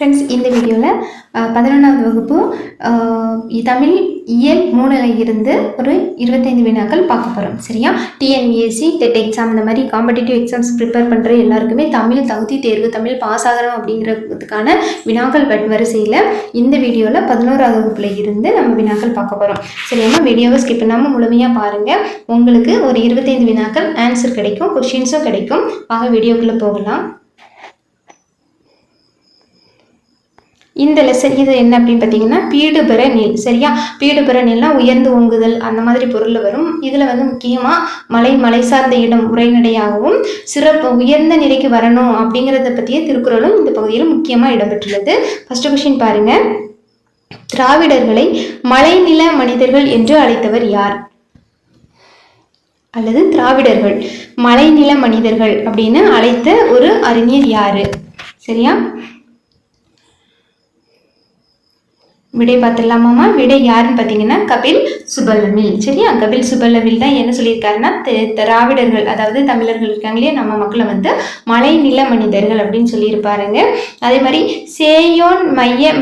Friends இந்த வீடியோவில் பதினொன்றாவது வகுப்பு தமிழ் இயல் மூணில் இருந்து ஒரு இருபத்தைந்து வினாக்கள் பார்க்க போகிறோம் சரியா? டிஎன்பிஎஸ்சி டெட் எக்ஸாம் இந்த மாதிரி காம்படிட்டிவ் எக்ஸாம்ஸ் ப்ரிப்பேர் பண்ணுற எல்லாருக்குமே தமிழ் தகுதி தேர்வு தமிழ் பாஸ் ஆகிறோம் அப்படிங்கிறதுக்கான வினாக்கள் பட் வரிசையில் இந்த வீடியோவில் பதினோராவது வகுப்பில் இருந்து நம்ம வினாக்கள் பார்க்க போகிறோம் சரியாமா வீடியோவை ஸ்கிப் பண்ணாமல் முழுமையாக பாருங்கள் உங்களுக்கு ஒரு இருபத்தைந்து வினாக்கள் ஆன்சர் கிடைக்கும் கொஷின்ஸும் கிடைக்கும். வாங்க வீடியோக்குள்ளே போகலாம். இந்த லெசன் இது என்ன அப்படின்னு பார்த்தீங்கன்னா பீடுபெற நெல். சரியா? பீடுபெற நெல்னா உயர்ந்து ஓங்குதல் அந்த மாதிரி பொருள் வரும். இதில் வந்து முக்கியமாக மலை மலை சார்ந்த இடம் உரைநடையாகவும் சிறப்பு உயர்ந்த நிலைக்கு வரணும் அப்படிங்கிறத பற்றிய திருக்குறளும் இந்த பகுதியில் முக்கியமாக இடம்பெற்றுள்ளது. ஃபர்ஸ்ட் கொஷின் பாருங்க. திராவிடர்களை மலைநில மனிதர்கள் என்று அழைத்தவர் யார்? அல்லது திராவிடர்கள் மலைநில மனிதர்கள் அப்படின்னு அழைத்த ஒரு அறிஞர் யாரு? சரியா? விடை பார்த்துடலாமாம்மா? விடை யாருன்னு பார்த்தீங்கன்னா கபில் சுபல்லவில் சரியா? கபில் சுபல்லவில் தான் என்ன சொல்லியிருக்காருன்னா திராவிடர்கள் அதாவது தமிழர்கள் இருக்காங்களே நம்ம மக்களை வந்து மலை நில மனிதர்கள் அப்படின்னு சொல்லியிருப்பாருங்க. அதே மாதிரி சேயோன் மைய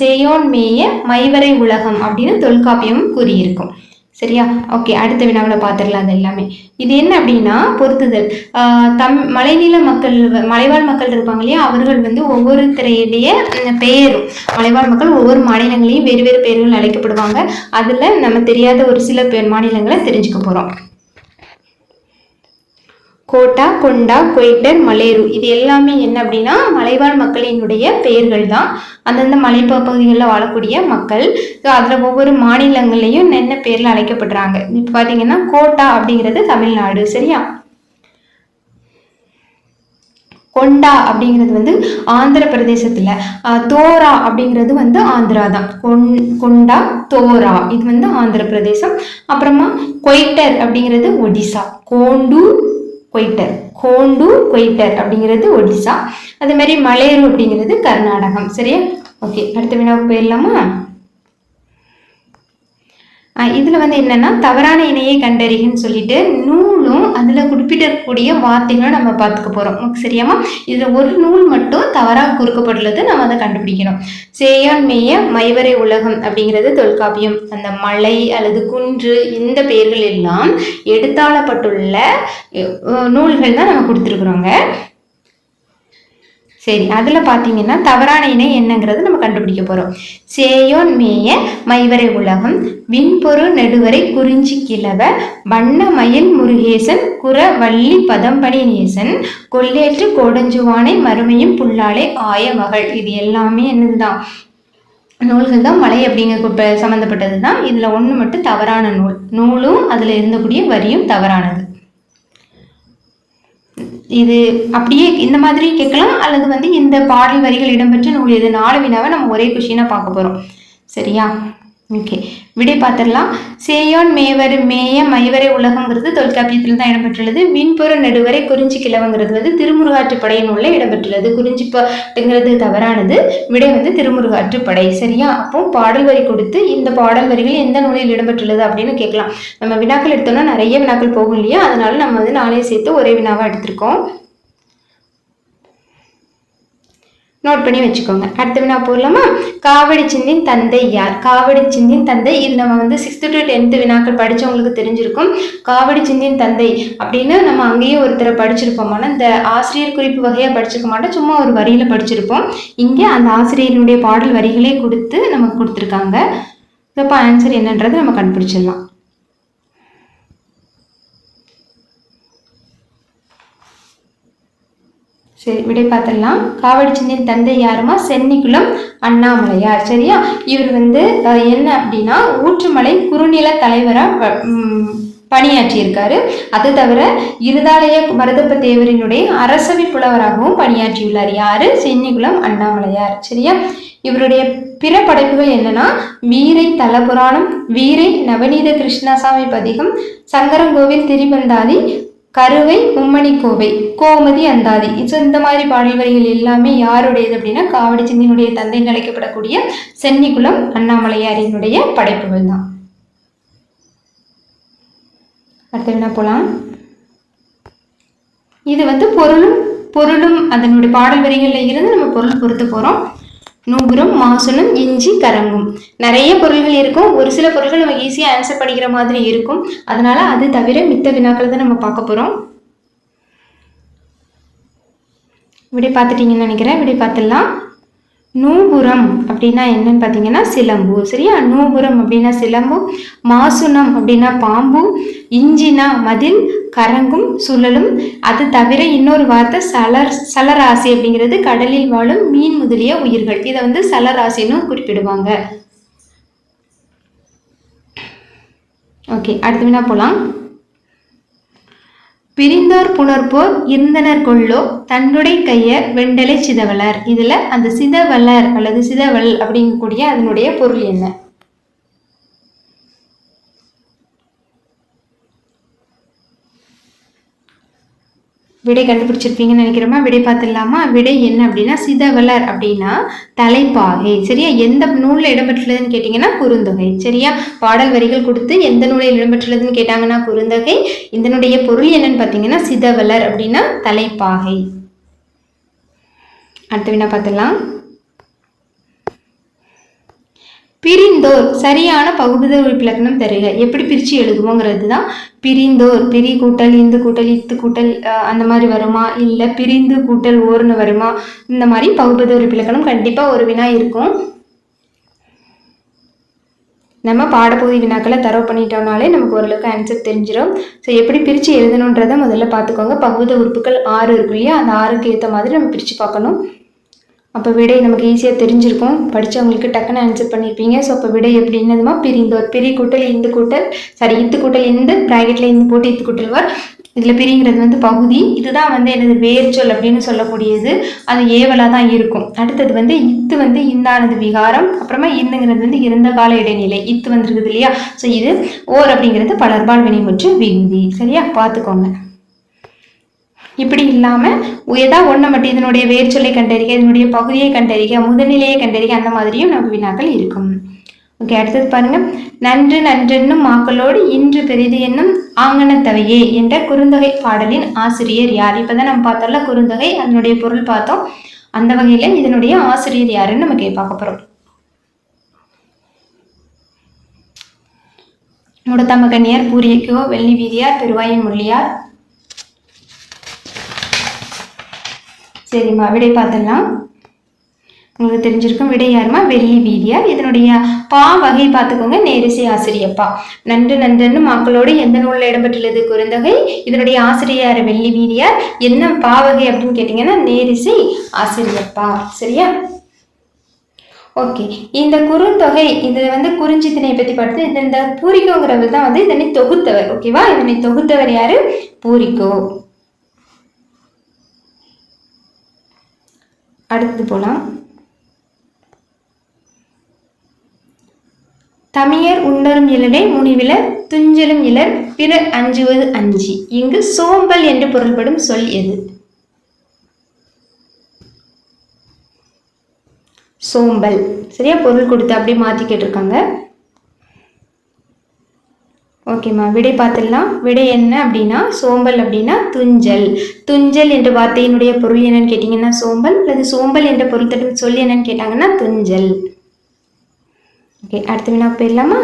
சேயோன் மேய மைவரை உலகம் அப்படின்னு தொல்காப்பியமும் கூறியிருக்கும். சரியா? ஓகே அடுத்த வினாவில் பார்த்துடலாம் அது எல்லாமே. இது என்ன அப்படின்னா பொருத்துதல். தம் மலைநில மக்கள் மலைவாழ் மக்கள் இருப்பாங்க இல்லையா? அவர்கள் வந்து ஒவ்வொருத்தரையுடைய உம், பெயரும் மலைவாழ் மக்கள் ஒவ்வொரு மாநிலங்களையும் வேறு வேறு பெயர்கள் அழைக்கப்படுவாங்க. அதில் நம்ம தெரியாத ஒரு சில பேர் மாநிலங்களை தெரிஞ்சுக்க போகிறோம் கோட்டா கொண்டா கொய்டர் மலேரு. இது எல்லாமே என்ன அப்படின்னா மலைவாழ் மக்களினுடைய பெயர்கள் தான் அந்தந்த மலைப்பகுதிகளில் வாழக்கூடிய மக்கள். ஸோ அதில் ஒவ்வொரு மாநிலங்கள்லையும் என்ன பேரில் அழைக்கப்படுறாங்க. இப்போ பார்த்தீங்கன்னா கோட்டா அப்படிங்கிறது தமிழ்நாடு. சரியா? கொண்டா அப்படிங்கிறது வந்து ஆந்திர பிரதேசத்தில். தோரா அப்படிங்கிறது வந்து ஆந்திரா தான் கொன் கொண்டா தோரா. இது வந்து ஆந்திர பிரதேசம். அப்புறமா கொய்டர் அப்படிங்கிறது ஒடிசா. கோண்டு கொய்டர் கோண்டு கொய்டர் அப்படிங்கிறது ஒடிசா. அதே மாதிரி மலையரு அப்படிங்கிறது கர்நாடகம். சரியா? ஓகே அடுத்த வினாவுக்கு போயிடலாமா? இதில் வந்து என்னென்னா தவறான இணையை கண்டறிகன்னு சொல்லிட்டு நூலும் அதில் குறிப்பிடக்கூடிய வார்த்தைகளும் நம்ம பார்த்துக்க போகிறோம் சரியாமா இதில் ஒரு நூல் மட்டும் தவறாக குறுக்கப்பட்டுள்ளது நம்ம அதை கண்டுபிடிக்கணும். சேயான் மேய மைவரை உலகம் அப்படிங்கிறது தொல்காப்பியம். அந்த மலை அல்லது குன்று இந்த பெயர்கள் எல்லாம் எடுத்தாளப்பட்டுள்ள நூல்கள் தான் நம்ம கொடுத்துருக்குறோங்க. சரி அதில் பார்த்தீங்கன்னா தவறான இணை என்னங்கிறது நம்ம கண்டுபிடிக்க போகிறோம் சேயோன் மேய மைவரை உலகம் விண்பொரு நெடுவரை குறிஞ்சி கிழவ வண்ண மயில் முருகேசன் குற வள்ளி பதம்பணி நேசன் கொல்லேற்று கோடஞ்சுவானை மறுமையும் புல்லாளே ஆய மகள். இது எல்லாமே என்னதுதான்? நூல்கள் தான் மலை அப்படிங்கிற சம்மந்தப்பட்டது தான் இதில் ஒன்று மட்டும் தவறான நூல். நூலும் அதில் இருந்தக்கூடிய வரியும் தவறானது. இது அப்படியே இந்த மாதிரி கேட்கலாம் அல்லது வந்து இந்த பாடல் வரிகள் இடம்பெற்ற நூல் எது? நாலு வினாவை நம்ம ஒரே கொஷினாக பார்க்க போகிறோம் சரியா? ஓகே விடை பார்த்துடலாம். சேயோன் மேவர் மேய மைவரை உலகங்கிறது தொல்காப்பியத்தில் தான் இடம்பெற்றுள்ளது. மின்புற நடுவரை குறிஞ்சி கிழவங்கிறது வந்து திருமுருகாற்றுப்படை நூலில் இடம்பெற்றுள்ளது. குறிஞ்சி பட்டுங்கிறது தவறானது. விடை வந்து திருமுருகாற்றுப்படை சரியா? அப்போ பாடல் வரி கொடுத்து இந்த பாடல் வரிகள் எந்த நூலில் இடம்பெற்றுள்ளது அப்படின்னு கேட்கலாம். நம்ம வினாக்கள் எடுத்தோம்னா நிறைய வினாக்கள் போகும் இல்லையா? அதனால நம்ம வந்து நாளைய சேர்த்து ஒரே வினாவாக எடுத்திருக்கோம். நோட் பண்ணி வச்சுக்கோங்க. அடுத்த வினா போடலாமா? காவடி சிந்தின் தந்தை யார்? காவடி சிந்தின் தந்தை இது நம்ம வந்து சிக்ஸ்த்து டு டென்த்து வினாக்கள் படித்தவங்களுக்கு தெரிஞ்சிருக்கும். காவடி சிந்தின் தந்தை அப்படின்னு நம்ம அங்கேயே ஒருத்தரை படிச்சிருப்போம் ஆனால் இந்த ஆசிரியர் குறிப்பு வகையாக படிச்சிருக்க மாட்டோம். சும்மா ஒரு வரியில் படிச்சிருப்போம். இங்கே அந்த ஆசிரியரினுடைய பாடல் வரிகளே கொடுத்து நமக்கு கொடுத்துருக்காங்க. இப்போ ஆன்சர் என்னன்றது நம்ம கண்டுபிடிச்சிடலாம். சரி விடை பார்த்துடலாம் காவடி சிந்தின் தந்தை யாருமா? சென்னிக்குளம் அண்ணாமலையார். சரியா? இவர் வந்து என்ன அப்படின்னா ஊற்றுமலை குறுநில தலைவராக பணியாற்றியிருக்காரு. அது தவிர இருதாலய மருதப்ப தேவரினுடைய அரசவை புலவராகவும் பணியாற்றியுள்ளார். யாரு? சென்னிகுளம் அண்ணாமலையார். சரியா? இவருடைய பிற படைப்புகள் என்னன்னா வீரை தலபுராணம் வீரை நவநீத கிருஷ்ணசாமி பதிகம் சங்கரங்கோவில் திரிபந்தாதி கருவை மும்மணி கோவை கோமதி அந்தாதி. ஸோ இந்த மாதிரி பாடல் வரிகள் எல்லாமே யாருடையது அப்படின்னா காவடி சிந்தினுடைய தந்தை அழைக்கப்படக்கூடிய சென்னிக்குளம் அண்ணாமலையாரினுடைய படைப்புகள் தான். அடுத்து என்ன போலாம்? இது வந்து பொருளும் பொருளும் அதனுடைய பாடல் வரிகளில் இருந்து நம்ம பொருள் பொறுத்து போகிறோம் நூபுரம் மாசுனம் இஞ்சி கரங்கும். நிறைய பொருள்கள் இருக்கும். ஒரு சில பொருள்கள் நம்ம ஈஸியாக ஆன்சர் படிக்கிற மாதிரி இருக்கும். அதனால அது தவிர மித்த வினாக்களை தான் நம்ம பார்க்க போகிறோம் விடை பார்த்துட்டீங்கன்னு நினைக்கிறேன். விடை பார்த்துடலாம். நூபுரம் அப்படின்னா என்னன்னு பார்த்தீங்கன்னா சிலம்பு. சரியா? நூபுரம் அப்படின்னா சிலம்பு மாசுனம் அப்படின்னா பாம்பு இஞ்சினா மதில் கரங்கும் சுழலும். அது தவிர இன்னொரு வார்த்தை சலர் சலராசி அப்படிங்கிறது கடலில் வாழும் மீன் முதலிய உயிர்கள். இதை வந்து சலராசின்னு குறிப்பிடுவாங்க. ஓகே அடுத்து வேணா போகலாம் பிரிந்தோர் புணர்ப்போர் இருந்தனர் கொள்ளோ தன்னுடைய கையர் வெண்டலை சிதவலர். இதுல அந்த சிதவலர் அல்லது சிதவல் அப்படிங்கக்கூடிய அதனுடைய பொருள் என்ன? விடை கண்டுபிடிச்சிருப்பீங்கன்னு நினைக்கிறோமா? விடை பார்த்துடலாமா? விடை என்ன அப்படின்னா சிதவலர் அப்படின்னா தலைப்பாகை சரியா? எந்த நூலில் இடம்பெற்றுள்ளதுன்னு கேட்டிங்கன்னா குறுந்தொகை. சரியா? பாடல் வரிகள் கொடுத்து எந்த நூலில் இடம்பெற்றுள்ளதுன்னு கேட்டாங்கன்னா குறுந்தொகை. இதனுடைய பொருள் என்னன்னு பார்த்தீங்கன்னா சிதவலர் அப்படின்னா தலைப்பாகை. அடுத்த வினா பார்த்துடலாம். பிரிந்தோர் சரியான பகுதித உறுப்பிலக்கணம் தருக. எப்படி பிரித்து எழுதுவோங்கிறது தான் பிரிந்தோர். பிரி கூட்டல் இந்து கூட்டல் இத்து கூட்டல் அந்த மாதிரி வருமா? இல்லை பிரிந்து கூட்டல் ஓர்னு வருமா? இந்த மாதிரி பகுபத உறுப்பிலக்கணம் கண்டிப்பாக ஒரு வினா இருக்கும். நம்ம பாடப்பகுதி வினாக்களை தரவு பண்ணிட்டோம்னாலே நமக்கு ஓரளவுக்கு ஆன்சர் தெரிஞ்சிடும் ஸோ எப்படி பிரித்து எழுதணுன்றதை முதல்ல பார்த்துக்கோங்க. பகுத உறுப்புகள் ஆறு இருக்கும் இல்லையா? அந்த ஆறுக்கு ஏற்ற மாதிரி நம்ம பிரித்து பார்க்கணும். அப்போ விடை நமக்கு ஈஸியாக தெரிஞ்சிருக்கும். படித்தவங்களுக்கு டக்குன்னு ஆன்சர் பண்ணியிருப்பீங்க ஸோ அப்போ விடை எப்படி என்னதுமா? பிரிந்தோர் பிரி கூட்டல் இந்து கூட்டல் சாரி இத்து கூட்டல் இந்து ப்ராக்கெட்டில் இந்து போட்டு இத்து கூட்டல் வர் இதில் பிரிங்கிறது வந்து பகுதி. இதுதான் வந்து எனது வேர்ச்சொல் அப்படின்னு சொல்லக்கூடியது. அது ஏவலாக தான் இருக்கும். அடுத்தது வந்து இத்து வந்து இந்தானது விகாரம். அப்புறமா இன்னுங்கிறது வந்து இறந்த கால இடைநிலை. இத்து வந்துருக்குது இல்லையா? ஸோ இது ஓர் அப்படிங்கிறது பலர்பால் வினைமுற்று விகுதி. சரியா? பார்த்துக்கோங்க. இப்படி இல்லாமல் ஏதாவது ஒன்றை மட்டும் இதனுடைய வேர்ச்சொல்லை கண்டறிக இதனுடைய பகுதியை கண்டறிக முதல்நிலையை கண்டறிக அந்த மாதிரியும் நமக்கு வினாக்கள் இருக்கும். ஓகே அடுத்தது பாருங்க. நன்று நன்றென்னும் மாக்களோடு இன்று பெரிது என்னும் ஆங்கனத்தவையே என்ற குறுந்தொகை பாடலின் ஆசிரியர் யார்? இப்பதான் நம்ம பார்த்தோம்ல குறுந்தொகை அதனுடைய பொருள் பார்த்தோம். அந்த வகையில் இதனுடைய ஆசிரியர் யாருன்னு நம்ம கே பார்க்க போகிறோம் முடத்தம்ம கன்னியார் பூரியக்கோ வெள்ளி வீதியார் பெருவாயின் முள்ளியார் சரிம்மா விடை பார்த்துடலாம். உங்களுக்கு தெரிஞ்சிருக்கும் விடை யாருமா வெள்ளி வீதியார். இதனுடைய பா வகை பார்த்துக்கோங்க. நேரிசை ஆசிரியப்பா. நன்று நன்றன்னு மக்களோடு எந்த நூலில் இடம்பெற்றுள்ளது? குறுந்தொகை. இதனுடைய ஆசிரியர் வெள்ளி வீதியார். என்ன பா வகை அப்படின்னு கேட்டிங்கன்னா நேரிசை ஆசிரியப்பா. சரியா? ஓகே. இந்த குறுந்தொகை இது வந்து குறிஞ்சி பற்றி பார்த்து இந்த பூரிக்கோங்கிறவர் தான் வந்து இதனை தொகுத்தவர். ஓகேவா? இதனை தொகுத்தவர் யாரு? பூரிக்கோ அடுத்து போலாம். தமியர் உண்டரும் இலரை முனிவிலர் துஞ்சலும் இலர் பிறர் அஞ்சுவது அஞ்சி. இங்கு சோம்பல் என்று பொருள்படும் சொல் எது? சோம்பல். சரியா பொருள் கொடுத்து அப்படியே மாற்றி கேட்டிருக்காங்க. ஓகேம்மா விடை பார்த்துடலாம். விடை என்ன அப்படின்னா சோம்பல் அப்படின்னா துஞ்சல். துஞ்சல் என்ற வார்த்தையினுடைய பொருள் என்னன்னு கேட்டிங்கன்னா சோம்பல் அல்லது சோம்பல் என்ற பொருள் தட்டு சொல் என்னன்னு கேட்டாங்கன்னா துஞ்சல். ஓகே அடுத்த வினா போயிடலாமா?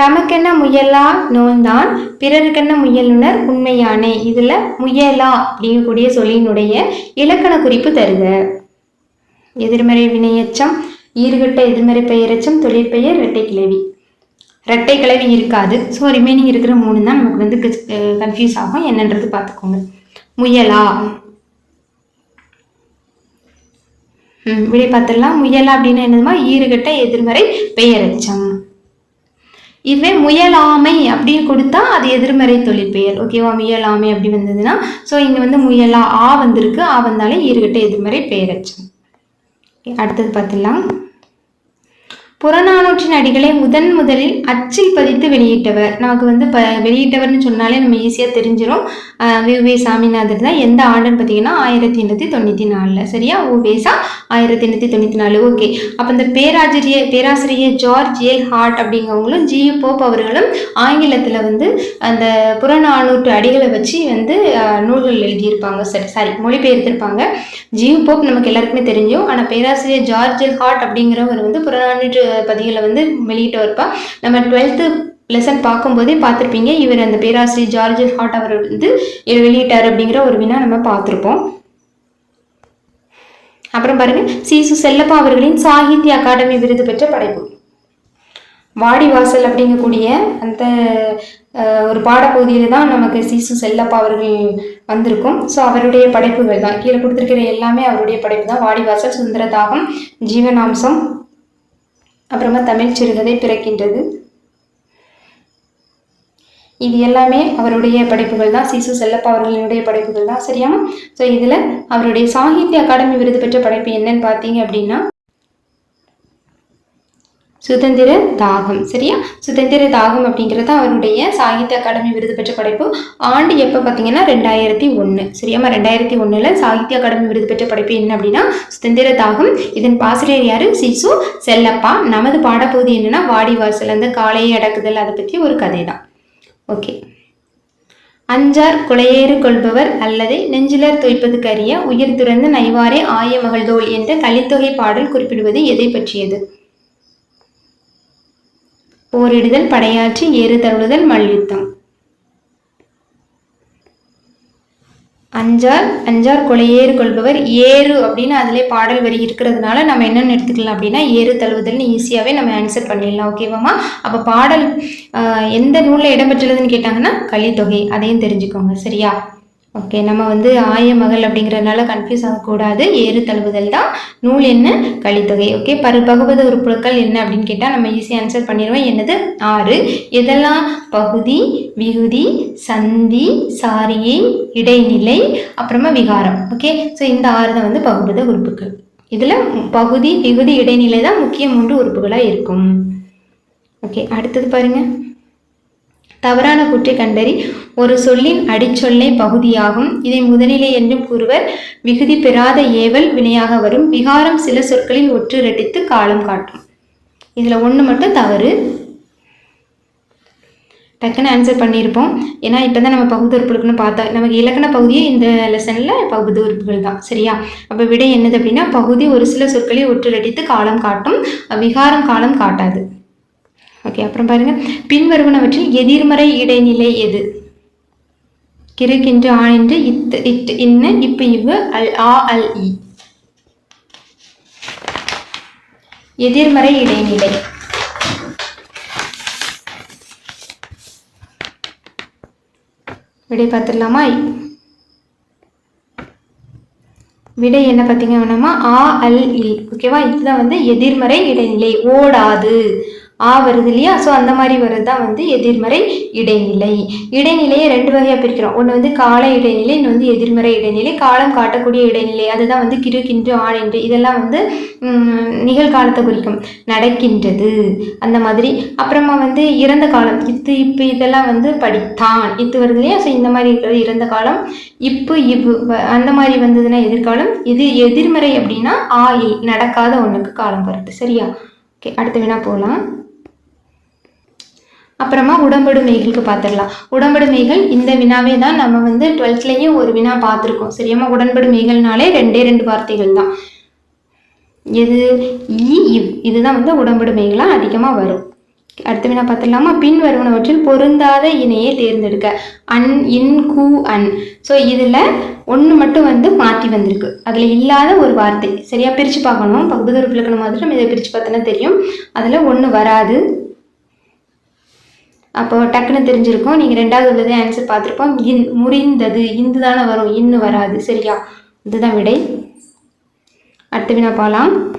தமக்கென்ன முயலா நோன்தான் பிறருக்கென்ன முயலுனர் உண்மையானே. இதில் முயலா அப்படிங்கக்கூடிய சொல்லினுடைய இலக்கண குறிப்பு தருக. எதிர்மறை வினையச்சம் ஈர்கட்ட எதிர்மறை பெயரச்சம் தொழிற்பெயர் இரட்டை கிளவி. ரெட்டை கிளவி இருக்காது. ஸோ ரிமைனிங் இருக்கிற மூணு தான் நமக்கு வந்து கன்ஃபியூஸ் ஆகும். என்னன்றது பார்த்துக்கோங்க. முயலா. ம் விடை பார்த்துடலாம். முயலா அப்படின்னு என்னதுமா? ஈறுகட்ட எதிர்மறை பெயரச்சம். இதுவே முயலாமை அப்படின்னு கொடுத்தா அது எதிர்மறை தொழிற்பெயர் ஓகேவா முயலாமை அப்படி வந்ததுன்னா ஸோ இங்கே வந்து முயலா ஆ வந்திருக்கு. ஆ வந்தாலே ஈறுகட்ட எதிர்மறை பெயரச்சம். அடுத்தது பார்த்துடலாம். புறநானூற்றின் அடிகளை முதன் முதலில் அச்சில் பதித்து வெளியிட்டவர். நமக்கு வந்து ப வெளியிட்டவர்னு சொன்னாலே நம்ம ஈஸியாக தெரிஞ்சிடும் விவே சாமிநாதர் தான் எந்த ஆண்டுன்னு பார்த்தீங்கன்னா ஆயிரத்தி எண்ணூற்றி தொண்ணூற்றி நாலில். சரியா? ஓ வேசா ஆயிரத்தி எண்ணூற்றி தொண்ணூற்றி நாலு. ஓகே. அப்போ இந்த பேராசிரியர் பேராசிரியர் ஜார்ஜ் ஏல் ஹார்ட் அப்படிங்கிறவங்களும் ஜி போப் அவர்களும் ஆங்கிலத்தில் வந்து அந்த புறநானூற்று அடிகளை வச்சு வந்து நூல்கள் எழுதியிருப்பாங்க. சரி சாரி மொழிபெயர்த்திருப்பாங்க. ஜியு போப் நமக்கு எல்லாருக்குமே தெரியும். ஆனால் பேராசிரியர் ஜார்ஜ் எல் ஹார்ட் அப்படிங்கிறவர் வந்து புறநானூற்று பதிகளை வந்து வெளியிட்டு வருப்பா நம்ம டுவெல்த்து லெசன் பார்க்கும்போதே பார்த்துருப்பீங்க. இவர் அந்த பேராசிரியர் ஜார்ஜ் ஹாட் அவர் வந்து வெளியிட்டார் அப்படிங்கிற ஒரு வினா நம்ம பார்த்துருப்போம். அப்புறம் பாருங்க. சிசு செல்லப்பா அவர்களின் சாகித்ய அகாடமி விருது பெற்ற படைப்பு. வாடிவாசல் அப்படிங்கக்கூடிய அந்த ஒரு பாடப்பகுதியில் தான் நமக்கு சிசு செல்லப்பா அவர்கள் வந்திருக்கும். ஸோ அவருடைய படைப்புகள் தான். கீழே கொடுத்துருக்கிற எல்லாமே அவருடைய படைப்பு தான். வாடிவாசல் சுந்தரதாகம் ஜீவனாம்சம் அப்புறமா தமிழ் சிறுகதை பிறக்கின்றது. இது எல்லாமே அவருடைய படைப்புகள் தான். சிசு செல்லப்பா அவர்களுடைய படைப்புகள் தான். சரியா? ஸோ இதில் அவருடைய சாகித்ய அகாடமி விருது பெற்ற படைப்பு என்னன்னு பார்த்தீங்க அப்படின்னா சுதந்திர தாகம் சரியா? சுதந்திர தாகம் அப்படிங்கிறது அவருடைய சாகித்ய அகாடமி விருது பெற்ற படைப்பு. ஆண்டு எப்போ பார்த்தீங்கன்னா ரெண்டாயிரத்தி ஒன்று சரியாமா ரெண்டாயிரத்தி ஒன்றில் சாகித்ய அகாடமி விருது பெற்ற படைப்பு என்ன அப்படின்னா சுதந்திர தாகம். இதன் பாசிரியர் யார்? சிசு செல்லப்பா. நமது பாடப்பகுதி என்னன்னா வாடிவாசல் அந்த காளையை அடக்குதல் அதை பற்றி ஒரு கதை தான் ஓகே. அஞ்சார் குலையேறு கொள்பவர் அல்லது நெஞ்சிலர் துய்ப்பதுக்கு அறிய உயிர் துறந்து நைவாரே ஆய மகள்தோல் என்ற கலித்தொகை பாடல் குறிப்பிடுவது எதை பற்றியது? போரிடுதல் படையாற்றி ஏறு தழுவுதல் மல்யுத்தம். அஞ்சார் அஞ்சார் கொலையேறு கொள்பவர். ஏறு அப்படின்னு அதிலே பாடல் வரி இருக்கிறதுனால நம்ம என்னென்னு எடுத்துக்கலாம் அப்படின்னா ஏறு தழுவுதல்னு ஈஸியாகவே நம்ம ஆன்சர் பண்ணிடலாம். ஓகேவாமா அப்போ பாடல் எந்த நூலில் இடம்பெற்றுள்ளதுன்னு கேட்டாங்கன்னா கலித்தொகை. அதையும் தெரிஞ்சுக்கோங்க. சரியா? ஓகே நம்ம வந்து ஆய மகள் அப்படிங்கிறதுனால கன்ஃபியூஸ் ஆகக்கூடாது. ஏறு தழுவுதல் தான் நூல் என்ன? கழித்தொகை ஓகே பரு பகுபத உறுப்புகள் என்ன அப்படின்னு கேட்டால் நம்ம ஈஸியாக ஆன்சர் பண்ணிடுவோம். என்னது? ஆறு. எதெல்லாம்? பகுதி விகுதி சந்தி சாரியை இடைநிலை அப்புறமா விகாரம். ஓகே ஸோ இந்த ஆறு தான் வந்து பகுபத உறுப்புகள். இதில் பகுதி விகுதி இடைநிலை தான் முக்கிய மூன்று உறுப்புகளாக இருக்கும். ஓகே அடுத்தது பாருங்கள் தவறான குற்றை கண்டறி ஒரு சொல்லின் அடிச்சொல்லை பகுதியாகும். இதை முதலிலே என்றும் கூறுவர் விகுதி பெறாத ஏவல் வினையாக வரும். விகாரம் சில சொற்களில் ஒற்று காலம் காட்டும். இதில் ஒன்று மட்டும் தவறு. டக்குன்னு ஆன்சர் பண்ணியிருப்போம் ஏன்னா இப்போ தான் நம்ம பகுதி பார்த்தா நமக்கு இலக்கண பகுதியே இந்த லெசனில் பகுதி உறுப்புகள் தான் சரியா? அப்போ விடை என்னது அப்படின்னா பகுதி ஒரு சில சொற்களை ஒற்றுரடித்து காலம் காட்டும். விகாரம் காலம் காட்டாது. ஓகே அப்புறம் பாருங்க. பின்வருவனவற்றில் எதிர்மறை இடைநிலை எது? கிறுக்கின்று ஆணின்று இத்து இட்டு இன்ன இப்ப இவ்வு அல் ஆ அல் இ. எதிர்மறை இடைநிலை. விடை பார்த்துடலாமா? விடை என்ன பார்த்தீங்கன்னா ஆ அல் இல். ஓகேவா இதுதான் வந்து எதிர்மறை இடைநிலை. ஓடாது. ஆ வருது இல்லையா? ஸோ அந்த மாதிரி வர்றது தான் வந்து எதிர்மறை இடைநிலை. இடைநிலையை ரெண்டு வகையாக பிரிக்கிறோம். ஒன்று வந்து கால இடைநிலை இன்னும் வந்து எதிர்மறை இடைநிலை. காலம் காட்டக்கூடிய இடைநிலை அதுதான் வந்து கிரு கின்று ஆணின்று இதெல்லாம் வந்து நிகழ்காலத்தை குறிக்கும். நடக்கின்றது. அந்த மாதிரி. அப்புறமா வந்து இறந்த காலம். இத்து இப்போ இதெல்லாம் வந்து படித்தான். இத்து வருது இல்லையா? ஸோ இந்த மாதிரி இருக்கிறது இறந்த காலம். இப்போ இவ்வு அந்த மாதிரி வந்ததுன்னா எதிர்காலம். இது எதிர்மறை அப்படின்னா ஆயில் நடக்காத ஒன்றுக்கு காலம் வருது. சரியா? ஓகே அடுத்த வேணால் போகலாம் அப்புறமா உடம்படுமைகளுக்கு பார்த்துடலாம் உடம்படுமைகள் இந்த வினாவே தான் நம்ம வந்து டுவெல்த்லேயும் ஒரு வினா பார்த்துருக்கோம் சரியாமா உடன்படுமைகள்னாலே ரெண்டே ரெண்டு வார்த்தைகள் தான். எது? இ இவ். இதுதான் வந்து உடம்படுமைகளாக அதிகமாக வரும். அடுத்த வினா பார்த்துடலாமா பின் வருவனவற்றில் பொருந்தாத இணையை தேர்ந்தெடுக்க. அன் இன் கூ அன். ஸோ இதில் ஒன்று மட்டும் வந்து மாற்றி வந்திருக்கு. அதில் இல்லாத ஒரு வார்த்தை. சரியாக பிரித்து பார்க்கணும். பகுதி உறுப்பிலக்கணம் மாதிரி நம்ம இதை பிரித்து பார்த்தோன்னா தெரியும். அதில் ஒன்று வராது. அப்போ டக்குன்னு தெரிஞ்சிருக்கும். நீங்கள் ரெண்டாவது உள்ளதே ஆன்சர் பார்த்துருப்போம். இன் முறிந்தது. இந்து தானே வரும். இன்னு வராது. சரியா? இதுதான் விடை. அடுத்த வினா போகலாம்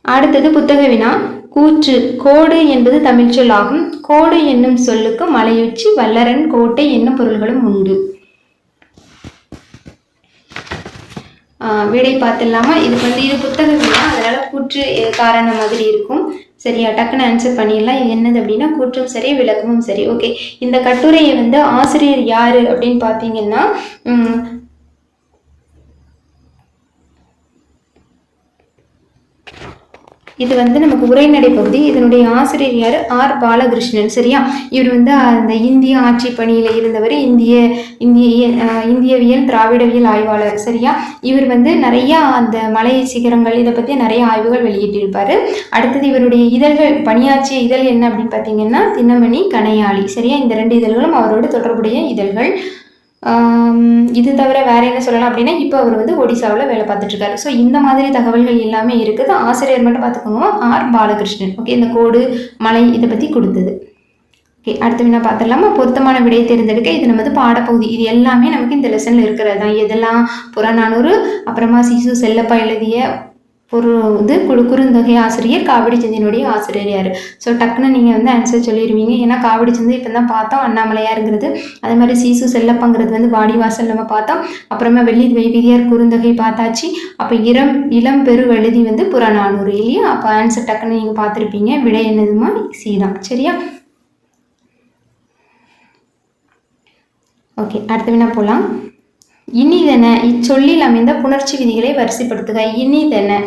அடுத்தது புத்தக வினா. கூற்று. கோடு என்பது தமிழ் சொல் ஆகும். கோடு என்னும் சொல்லுக்கு மலையுச்சி வல்லரன் கோட்டை என்னும் பொருள்களும் உண்டு. ஆஹ் விடை பார்த்துடலாமா? இதுக்கு வந்து இது புத்தகம் வினா. அதனால் கூற்று காரணம் மாதிரி இருக்கும். சரியா? டக்குன்னு ஆன்சர் பண்ணிடலாம். இது என்னது அப்படின்னா கூற்றும் சரி விளக்கமும் சரி. ஓகே இந்த கட்டுரையை வந்து ஆசிரியர் யாரு அப்படின்னு பார்த்தீங்கன்னா இது வந்து நமக்கு உரைநடை பகுதி. இதனுடைய ஆசிரியர் யார் ஆர். பாலகிருஷ்ணன். சரியா? இவர் வந்து அந்த இந்திய ஆட்சி பணியில் இருந்தவர் இந்திய இந்திய இந்தியவியல் திராவிடவியல் ஆய்வாளர். சரியா? இவர் வந்து நிறையா அந்த மலை சிகரங்கள் இதை பற்றி நிறைய ஆய்வுகள் வெளியிட்டிருப்பார். அடுத்தது இவருடைய இதழ்கள் பணியாற்றிய இதழ் என்ன அப்படின்னு பார்த்தீங்கன்னா தினமணி கனையாளி சரியா? இந்த ரெண்டு இதழ்களும் அவரோடு தொடர்புடைய இதழ்கள். இது தவிர வேற என்ன சொல்லலாம் அப்படின்னா இப்போ அவர் வந்து ஒடிசாவில் வேலை பார்த்துட்ருக்காரு ஸோ இந்த மாதிரி தகவல்கள் எல்லாமே இருக்குது. ஆசிரியர் மட்டும் பார்த்துக்கோங்க. ஆர். பாலகிருஷ்ணன். ஓகே இந்த கோடு மலை இதை பற்றி கொடுத்தது. ஓகே அடுத்து என்ன பார்த்துடலாமா? பொருத்தமான விடையை தேர்ந்தெடுக்க இது நமது பாடப்பகுதி. இது எல்லாமே நமக்கு இந்த லெசனில் இருக்கிறது தான். எதெல்லாம் புறநானூறு அப்புறமா சிசு செல்லப்பா எழுதிய ஒரு இது குழு குறுந்தொகை ஆசிரியர் காவடி சந்தினுடைய ஆசிரியர் யார்? ஸோ டக்குன்னு நீங்கள் வந்து ஆன்சர் சொல்லிடுவீங்க ஏன்னா காவடி சந்தி இப்போ தான் பார்த்தோம் அண்ணாமலையாருங்கிறது. அதே மாதிரி சீசு செல்லப்பங்கிறது வந்து வாடிவாசல் நம்ம பார்த்தோம். அப்புறமா வெள்ளி வைவிதியார் குறுந்தொகை பார்த்தாச்சு. அப்போ இளம் இளம் பெரு எழுதி வந்து புறநானூறு இல்லையா? அப்போ ஆன்சர் டக்குன்னு நீங்கள் பார்த்துருப்பீங்க. விடை என்னதுமா? சி தான். சரியா? ஓகே அடுத்த வினா போகலாம் இனிதென இச்சொல்லில் அமைந்த புணர்ச்சி விதிகளை வரிசைப்படுத்துக. இனிதென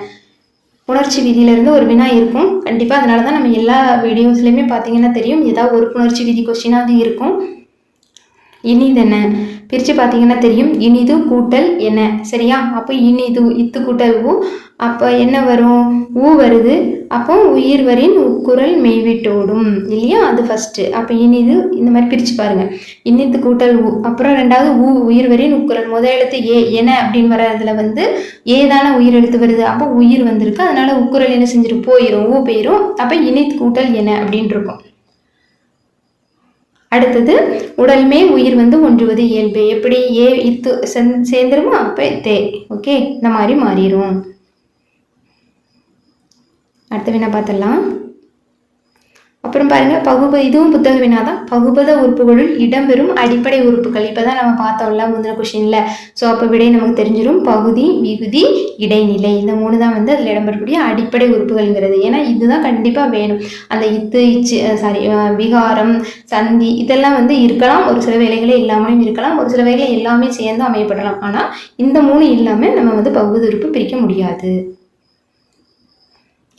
புணர்ச்சி விதியிலேருந்து ஒரு வினா இருக்கும். கண்டிப்பாக அதனால தான் நம்ம எல்லா வீடியோஸ்லையுமே பார்த்தீங்கன்னா தெரியும். ஏதாவது ஒரு புணர்ச்சி விதி கொஸ்டினாவது இருக்கும். இனிது என்ன பிரித்து பார்த்தீங்கன்னா தெரியும். இனிது கூட்டல் என்ன சரியா? அப்போ இனிது இத்து கூட்டல் ஊ அப்போ என்ன வரும்? ஊ வருது. அப்போ உயிர் வரின் உக்குரல் மெய்விட்டோடும். இல்லையா? அது ஃபஸ்ட்டு அப்போ இனிது இந்த மாதிரி பிரித்து பாருங்கள் இனிது கூட்டல் ஊ அப்புறம் ரெண்டாவது ஊ உயிர் வரின் உக்குரல். முதல் எழுத்து ஏ என அப்படின்னு வர்றதுல வந்து ஏதான உயிர் எழுத்து வருது. அப்போ உயிர் வந்திருக்கு. அதனால உக்குரல் என்ன செஞ்சுட்டு போயிடும் ஊ போயிடும் அப்போ இனித் கூட்டல் என அப்படின்னு இருக்கும். அடுத்தது உடல்மே உயிர் வந்து ஒன்றுவது இயல்பு. எப்படி ஏ இத்து செந்- சேர்ந்துருமா அப்போ தே. ஓகே? இந்த மாதிரி மாறிடும் அடுத்த வினா பார்த்துடலாம்? அப்புறம் பாருங்கள் பகுப இதுவும் புத்தக வினா தான் பகுபத உறுப்புகளுள் இடம்பெறும் அடிப்படை உறுப்புகள். இப்போ தான் நம்ம பார்த்தோம்ல முந்தின கொஷினில் ஸோ அப்போ விடை நமக்கு தெரிஞ்சிடும் பகுதி விகுதி இடைநிலை. இந்த மூணு தான் வந்து அதில் இடம்பெறக்கூடிய அடிப்படை உறுப்புகள்ங்கிறது. ஏன்னா இதுதான் கண்டிப்பாக வேணும். அந்த இத்து இச்சு சாரி விகாரம் சந்தி இதெல்லாம் வந்து இருக்கலாம். ஒரு சில வேலைகளே இல்லாமலும் இருக்கலாம். ஒரு சில வேலை எல்லாமே சேர்ந்து அமையப்படலாம். ஆனால் இந்த மூணு இல்லாமல் நம்ம வந்து பகுதி உறுப்பு பிரிக்க முடியாது.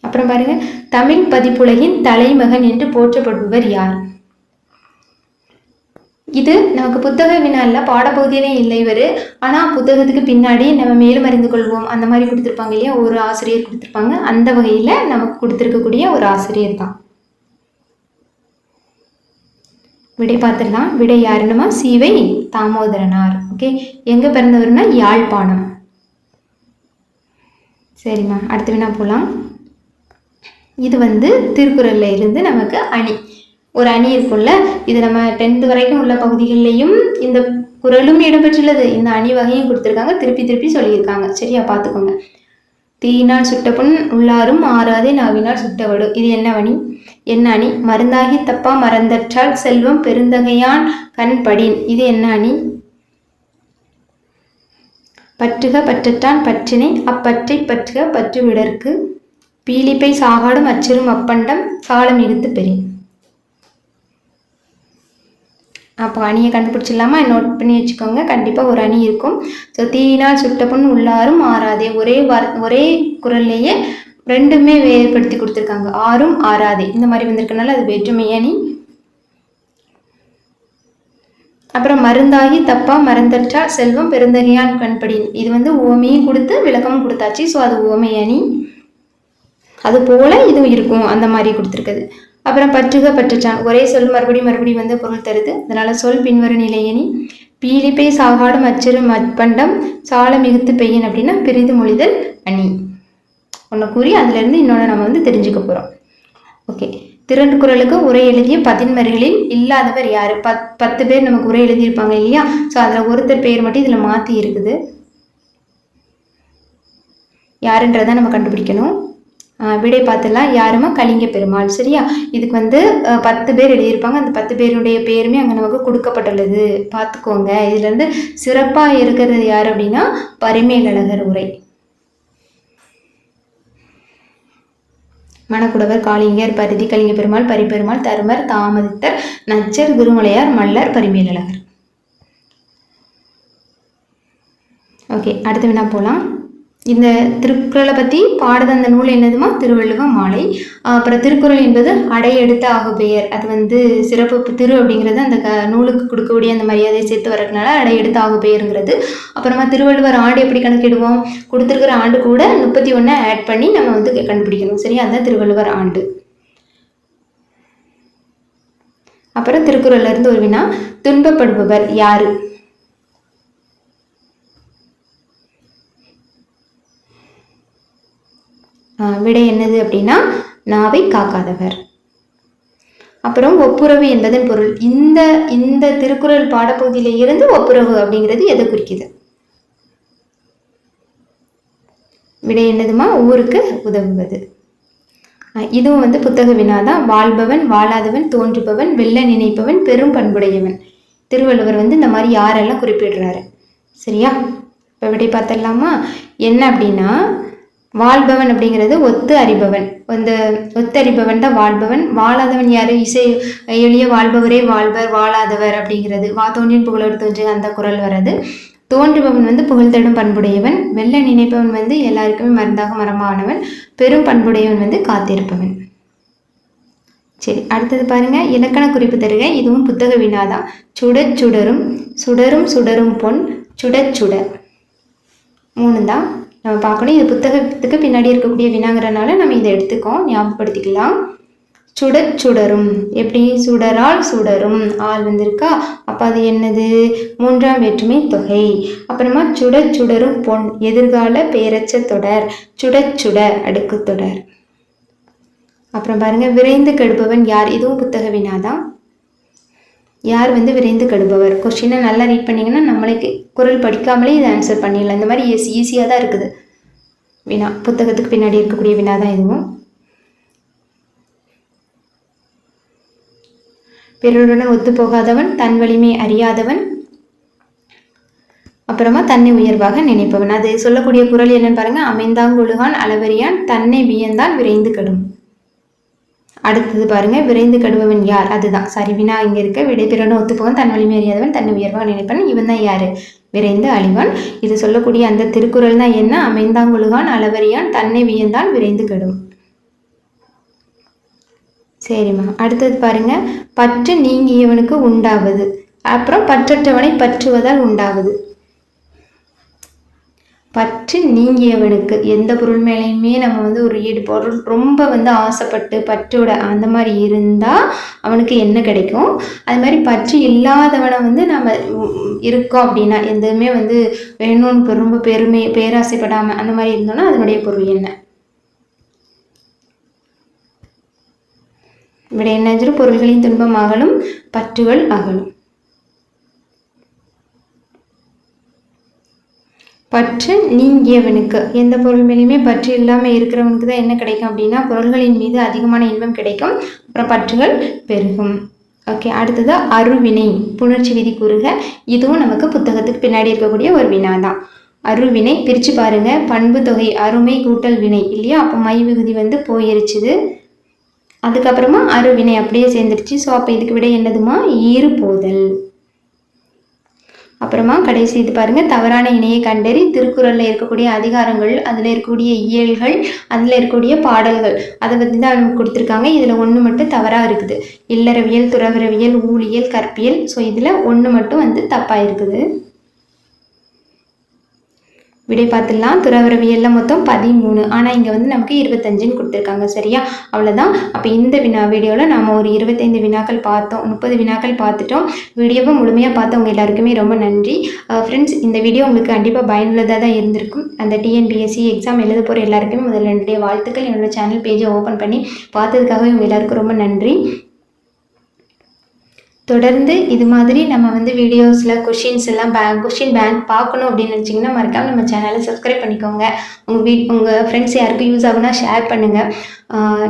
அப்புறம் பாருங்க தமிழ் பதிப்புலகின் தலைமகன் என்று போற்றப்படுபவர் யார்? இது நமக்கு புத்தக வினால பாடப்பகுதியிலே இல்லை இவர். ஆனால் புத்தகத்துக்கு பின்னாடி நம்ம மேலும் அறிந்து கொள்வோம். அந்த மாதிரி கொடுத்துருப்பாங்க இல்லையா? ஒரு ஆசிரியர் கொடுத்துருப்பாங்க. அந்த வகையில் நமக்கு கொடுத்துருக்கக்கூடிய ஒரு ஆசிரியர் தான். விடை பார்த்துடலாம். விடை யாருன்னுமா? சீவை தாமோதரனார். ஓகே? எங்கே பிறந்தவர்னா? யாழ்ப்பாணம். சரிம்மா அடுத்த வினா போகலாம் இது வந்து திருக்குறளில் இருந்து நமக்கு அணி. ஒரு அணி இருக்கும்ல இது நம்ம டென்த் வரைக்கும் உள்ள பகுதிகளிலையும் இந்த குறளும் இடம்பெற்றுள்ளது. இந்த அணி வகையும் கொடுத்துருக்காங்க திருப்பி திருப்பி சொல்லியிருக்காங்க. சரியா பார்த்துக்கோங்க. தீயினால் சுட்டப்புண் உள்ளாரும் ஆறாதே நாவினால் சுட்டவடு. இது என்ன அணி? என்ன அணி? மருந்தாகி தப்பா மறந்தற்றால் செல்வம் பெருந்தகையான் கண் படின் இது என்ன அணி? பற்றுக பற்றற்றான் பற்றினை அப்பற்றை பற்றுக பற்று விடற்கு பீலிப்பை சாகாடும் அச்சிறும் அப்பண்டம் சாலம் இழுத்து பெரிய அப்போ அணியை கண்டுபிடிச்சிடலாமா? நோட் பண்ணி வச்சுக்கோங்க. கண்டிப்பாக ஒரு அணி இருக்கும். ஸோ தீயினால் சுட்டப்புண் உள்ளாரும் ஆறாதே. ஒரே வார் ஒரே குரல்லையே ரெண்டுமே வேறுபடுத்தி கொடுத்துருக்காங்க. ஆறும் ஆறாதே. இந்த மாதிரி வந்திருக்கனால அது வேற்றுமை அணி. அப்புறம் மருந்தாகி தப்பா மறந்தற்றா செல்வம் பெருந்தகையான் கண்படி இது வந்து உவமையும் கொடுத்து விளக்கமும் கொடுத்தாச்சு. ஸோ அது உவமை அணி. அது போல் இதுவும் இருக்கும் அந்த மாதிரி கொடுத்துருக்குது. அப்புறம் பற்றுக பற்றுச்சான் ஒரே சொல் மறுபடியும் மறுபடியும் வந்து பொருள் தருது. அதனால் சொல் பின்வரும் நிலையணி பீலிப்பை சாகாடும் அச்சிறு மட்பண்டம் சால மிகுத்து பெய்யன் அப்படின்னா பிரிது மொழிதல் அணி. ஒன்று கூறி அதுலேருந்து இன்னொன்று நம்ம வந்து தெரிஞ்சுக்க போகிறோம் ஓகே. திறன்குறலுக்கு உரை எழுதிய பதின்மர்களில் இல்லாதவர் யார்? பத் பத்து பேர் நமக்கு உரை எழுதியிருப்பாங்க இல்லையா? ஸோ அதில் ஒருத்தர் பேர் மட்டும் இதில் மாற்றி இருக்குது. யாருன்றதை நம்ம கண்டுபிடிக்கணும். விடை பார்த்துலாம் யாருமா? கலிங்க பெருமாள். சரியா? இதுக்கு வந்து பத்து பேர் எழுதியிருப்பாங்க. அந்த பத்து பேருடைய பேருமே அங்கே நமக்கு கொடுக்கப்பட்டுள்ளது. பார்த்துக்கோங்க. இதுலேருந்து சிறப்பாக இருக்கிறது யார் அப்படின்னா பரிமேலழகர் உரை. மணக்குடவர் காளிங்கர் பரிதி கலிங்க பெருமாள் பரிபெருமாள் தருமர் தாமதித்தர் நச்சர் குருமலையார் மல்லர் பரிமேலழகர். ஓகே. அடுத்து வினா போகலாம் இந்த திருக்குறளை பற்றி பாடுத அந்த நூல் என்னதுமா? திருவள்ளுவ மாலை. அப்புறம் திருக்குறள் என்பது அடையெடுத்த ஆகுபெயர் அது வந்து சிறப்பு திரு அப்படிங்கிறது அந்த க நூலுக்கு கொடுக்கக்கூடிய அந்த மரியாதையை சேர்த்து வரதுனால அடையெடுத்த ஆகுபெயருங்கிறது அப்புறமா திருவள்ளுவர் ஆண்டு எப்படி கணக்கிடுவோம்? கொடுத்துருக்கிற ஆண்டு கூட முப்பத்தி ஒன்றை ஆட் பண்ணி நம்ம வந்து கண்டுபிடிக்கணும். சரி அதுதான் திருவள்ளுவர் ஆண்டு. அப்புறம் திருக்குறள்ல இருந்து ஒரு வினா. துன்பப்படுபவர் யாரு? விடை என்னது அப்படின்னா நாவை காக்காதவர். அப்புறம் ஒப்புரவு என்பதன் பொருள். இந்த இந்த திருக்குறள் பாடப்பகுதியில இருந்து ஒப்புரவு அப்படிங்கிறது எதை குறிக்குது? விடை என்னதுமா? ஊருக்கு உதவுவது. இதுவும் வந்து புத்தக வினாதான். வாழ்பவன் வாழாதவன் தோன்றுபவன் வெல்ல நினைப்பவன் பெரும் பண்புடையவன். திருவள்ளுவர் வந்து இந்த மாதிரி யாரெல்லாம் குறிப்பிடுறாரு? சரியா? இப்போ விடை பார்த்துடலாமா? என்ன அப்படின்னா வாழ்பவன் அப்படிங்கிறது ஒத்து அறிபவன். அந்த ஒத்தறிபவன் தான் வாழ்பவன். வாழாதவன் யாரு? இசை எளிய வாழ்பவரே வாழ்வர் வாழாதவர் அப்படிங்கிறது. வா தோன்றின் புகழோடு தோன்று அந்த குரல் வர்றது. தோன்றுபவன் வந்து புகழ்தடும் பண்புடையவன். வெல்ல நினைப்பவன் வந்து எல்லாருக்குமே மருந்தாக மரமானவன். பெரும் பண்புடையவன் வந்து காத்திருப்பவன். சரி அடுத்தது பாருங்க. இலக்கண குறிப்பு தருக. இதுவும் புத்தக வினாதான். சுட சுடரும் சுடரும் சுடரும் பொன் சுட சுட. மூணு தான் நம்ம பார்க்கணும். இது புத்தகத்துக்கு பின்னாடி இருக்கக்கூடிய வினாங்கிறனால நம்ம இதை எடுத்துக்கோம். ஞாபகப்படுத்திக்கலாம். சுடச் சுடரும். எப்படி? சுடரால் சுடரும். ஆள் வந்திருக்கா? அப்போ அது என்னது? மூன்றாம் வேற்றுமை தொகை. அப்புறமா சுட சுடரும் பொன். எதிர்கால பேரச்ச தொடர். சுட சுட அடுக்கு தொடர். அப்புறம் பாருங்கள் விரைந்து கெடுப்பவன் யார்? இதுவும் புத்தக வினாதான் யார் வந்து விரைந்து கெடுபவர்? கொஸ்டினை நல்லா ரீட் பண்ணிங்கன்னா நம்மளே குரல் படிக்காமலே இதை ஆன்சர் பண்ணிடலாம். இந்த மாதிரி ஈஸி ஈஸியாக தான் இருக்குது. வினா புத்தகத்துக்கு பின்னாடி இருக்கக்கூடிய வினா தான் இதுவும். பிறருடன் ஒத்து போகாதவன் தன் வலிமை அறியாதவன் அப்புறமா தன்னை உயர்வாக நினைப்பவன். அது சொல்லக்கூடிய குரல் என்னன்னு பாருங்க. அமைந்தாங்கொழுகான் அளவறியான் தன்னை வியந்தான் விரைந்து கெடும். அடுத்தது பாருங்க விரைந்து கடுபவன் யார்? அதுதான். சரி வினா இங்க இருக்க விடைபெறணும் ஒத்துப்போவன் தன் வலிமை அறியாதவன் தன்னை உயர்வாக நினைப்பவன் இவன் தான் யாரு? விரைந்து அழிவான். இது சொல்லக்கூடிய அந்த திருக்குறள் தான் என்ன? அமைந்தாங்குழுகான் அளவறியான் தன்னை வியந்தான் விரைந்து கெடும். சரிம்மா. அடுத்தது பாருங்க பற்று நீங்கியவனுக்கு உண்டாவது. அப்புறம் பற்றற்றவனை பற்றுவதால் உண்டாவது. பற்று நீங்கியவனுக்கு எந்த பொருள் மேலேயுமே நம்ம வந்து ஒரு ஈடுபாடு ரொம்ப வந்து ஆசைப்பட்டு பற்றோட அந்த மாதிரி இருந்தால் அவனுக்கு என்ன கிடைக்கும்? அது மாதிரி பற்று இல்லாதவனை வந்து நம்ம இருக்கோம் அப்படின்னா எதுவுமே வந்து வேணும்னு ரொம்ப பெருமை பேராசைப்படாமல் அந்த மாதிரி இருந்தோம்னா அதனுடைய பொருள் என்ன? விட என்ன பொருள்களின் துன்பமாகலும் பற்றுகள் அகலும். பற்று நீங்கியவனுக்கு. எந்த பொருள் மேலேயுமே பற்று இல்லாமல் இருக்கிறவனுக்கு தான் என்ன கிடைக்கும் அப்படின்னா பொருள்களின் மீது அதிகமான இன்பம் கிடைக்கும். அப்புறம் பற்றுகள் பெருகும். ஓகே அடுத்தது அருவினை புணர்ச்சி விதி கூறுக. இதுவும் நமக்கு புத்தகத்துக்கு பின்னாடி இருக்கக்கூடிய ஒரு வினா தான். அருவினை பிரித்து பாருங்கள் பண்பு தொகை அருமை கூட்டல் வினை இல்லையா? அப்போ மை விகுதி வந்து போயிருச்சுது. அதுக்கப்புறமா அருவினை அப்படியே சேர்ந்துருச்சு ஸோ அப்போ இதுக்கு விட என்னதுமா? ஈறு போதல். அப்புறமா கடைசி இது பாருங்க தவறான இணையை கண்டறி திருக்குறளில் இருக்கக்கூடிய அதிகாரங்கள் அதில் இருக்கக்கூடிய இயல்கள் அதில் இருக்கக்கூடிய பாடல்கள் அதை பற்றி தான் நமக்கு கொடுத்துருக்காங்க. இதில் ஒன்று மட்டும் தவறாக இருக்குது. இல்லறவியல் துறவரவியல் ஊழியல் கற்பியல் ஸோ இதில் ஒன்று மட்டும் வந்து தப்பாக இருக்குது. விடை பார்த்துடலாம். துறவரவியல்ல மொத்தம் பதிமூணு. ஆனால் இங்கே வந்து நமக்கு இருபத்தஞ்சுன்னு கொடுத்துருக்காங்க. சரியா? அவ்வளோதான் அப்போ இந்த வினா வீடியோவில் நாம் ஒரு இருபத்தைந்து வினாக்கள் பார்த்தோம். முப்பது வினாக்கள் பார்த்துட்டோம். வீடியோவை முழுமையாக பார்த்தவங்க எல்லாருக்குமே ரொம்ப நன்றி. ஃப்ரெண்ட்ஸ் இந்த வீடியோ உங்களுக்கு கண்டிப்பாக பயனுள்ளதாக தான் இருந்திருக்கும். அந்த டிஎன்பிஎஸ்சி எக்ஸாம் எழுத போகிற எல்லாருக்குமே முதல்ல என்னுடைய வாழ்த்துக்கள் என்னோட சேனல் பேஜை ஓப்பன் பண்ணி பார்த்ததுக்காகவே உங்கள் எல்லாருக்கும் ரொம்ப நன்றி. தொடர்ந்து இது மாதிரி நம்ம வந்து வீடியோஸில் கொஷின்ஸ் எல்லாம் பேங்க் கொஷின் பேங்க் பார்க்கணும் அப்படின்னு நினச்சிங்கன்னா மறக்காமல் நம்ம சேனலை சப்ஸ்கிரைப் பண்ணிக்கோங்க. உங்கள் வீட் உங்கள் ஃப்ரெண்ட்ஸ் யாருக்கும் யூஸ் ஆகுனா ஷேர் பண்ணுங்கள்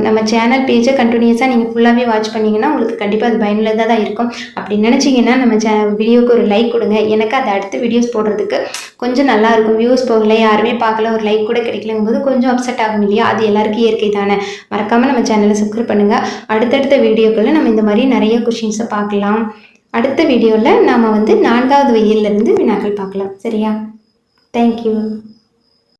நம்ம சேனல் பேஜை கண்டினியூஸாக நீங்கள் ஃபுல்லாகவே வாட்ச் பண்ணிங்கன்னா உங்களுக்கு கண்டிப்பாக அது பயனுள்ளதாக தான் இருக்கும். அப்படி நினச்சிங்கன்னா நம்ம சே வீடியோக்கு ஒரு லைக் கொடுங்க. எனக்கு அது அடுத்த வீடியோஸ் போடுறதுக்கு கொஞ்சம் நல்லாயிருக்கும் வியூஸ் போகல யாருமே பார்க்கல ஒரு லைக் கூட கிடைக்கலங்கும்போது கொஞ்சம் அப்செட் ஆகும் இல்லையா? அது எல்லாருக்கும் இயற்கை தானே. மறக்காமல் நம்ம சேனலை சப்ஸ்கிரைப் பண்ணுங்கள் அடுத்தடுத்த வீடியோக்களில் நம்ம இந்த மாதிரி நிறைய கொஷின்ஸை பார்க்கலாம். அடுத்த வீடியோவில் நாம் வந்து நான்காவது வெயிலிருந்து வினாக்கள் பார்க்கலாம். சரியா? தேங்க்யூ